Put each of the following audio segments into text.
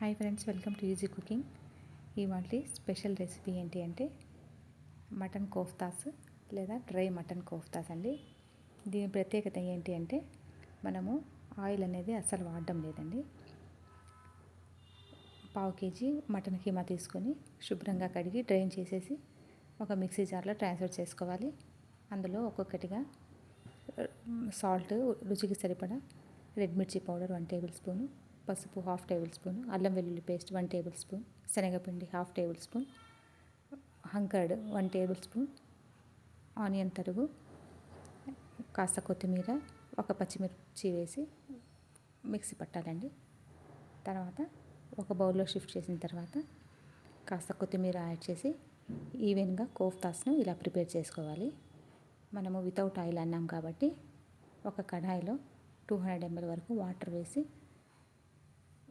Hi friends welcome to easy cooking ఇవాళ special recipe ఏంటి అంటే మటన్ కోఫ్తాస్ లేదా డ్రై మటన్ కోఫ్తాస్ అండి. దీని ప్రత్యేకత ఏంటి అంటే మనము ఆయిల్ అనేది అస్సలు వాడడం లేదండి. పావు కేజీ మటన్ కీమా తీసుకొని శుభ్రంగా కడిగి డ్రైన్ చేసేసి ఒక మిక్సీ జార్లో ట్రాన్స్ఫర్ చేసుకోవాలి. అందులో ఒక్కొక్కటిగా సాల్ట్ రుచికి సరిపడా రెడ్ మిర్చి పౌడర్ వన్ టేబుల్ స్పూను పసుపు హాఫ్ టేబుల్ స్పూన్ అల్లం వెల్లుల్లి పేస్ట్ వన్ టేబుల్ స్పూన్ శనగపిండి half tablespoon hung curd one tablespoon onion తరుగు కాస్త కొత్తిమీర ఒక పచ్చిమిర్చి వేసి మిక్సీ పట్టాలండి. తర్వాత ఒక బౌల్లో షిఫ్ట్ చేసిన తర్వాత కాస్త కొత్తిమీర యాడ్ చేసి ఈవెన్గా కోఫ్తాస్ను ఇలా ప్రిపేర్ చేసుకోవాలి. మనము వితౌట్ ఆయిల్ అన్నాం కాబట్టి ఒక కడాయిలో టూ హండ్రెడ్ ఎంఎల్ వరకు వాటర్ వేసి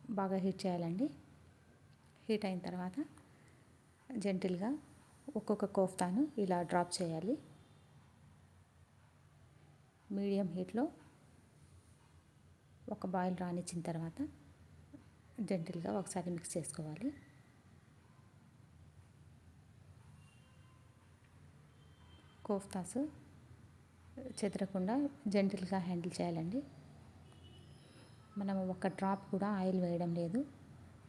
బాగా హీట్ చేయాలండి. హీట్ అయిన తర్వాత జెంటిల్గా ఒక్కొక్క కోఫ్తాను ఇలా డ్రాప్ చేయాలి. మీడియం హీట్లో ఒక బాయిల్ రానిచ్చిన తర్వాత జెంటిల్గా ఒకసారి మిక్స్ చేసుకోవాలి. కోఫ్తాస్ చెదరకుండా జెంటిల్గా హ్యాండిల్ చేయాలండి. మనం ఒక డ్రాప్ కూడా ఆయిల్ వేయడం లేదు.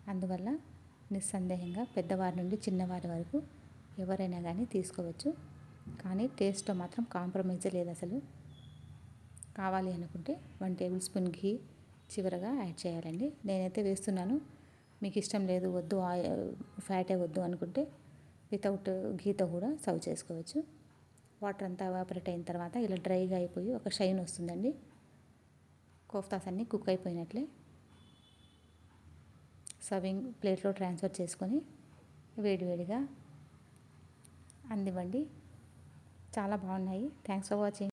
అందువల్ల నిస్సందేహంగా పెద్దవారి నుండి చిన్నవారి వరకు ఎవరైనా కానీ తీసుకోవచ్చు. కానీ టేస్ట్లో మాత్రం కాంప్రమైజ్ లేదు అసలు. కావాలి అనుకుంటే వన్ టేబుల్ స్పూన్ ఘీ చివరగా యాడ్ చేయాలండి. నేనైతే వేస్తున్నాను. మీకు ఇష్టం లేదు వద్దు ఫ్యాటే వద్దు అనుకుంటే వితౌట్ ఘీతో కూడా సర్వ్ చేసుకోవచ్చు. వాటర్ అంతా ఎవాపరేట్ అయిన తర్వాత ఇలా డ్రైగా అయిపోయి ఒక షైన్ వస్తుందండి. కోఫ్తాస్ అన్నీ కుక్ అయిపోయినట్లే. సర్వింగ్ ప్లేట్లో ట్రాన్స్ఫర్ చేసుకొని వేడివేడిగా అందివ్వండి. చాలా బాగున్నాయి. Thanks for watching.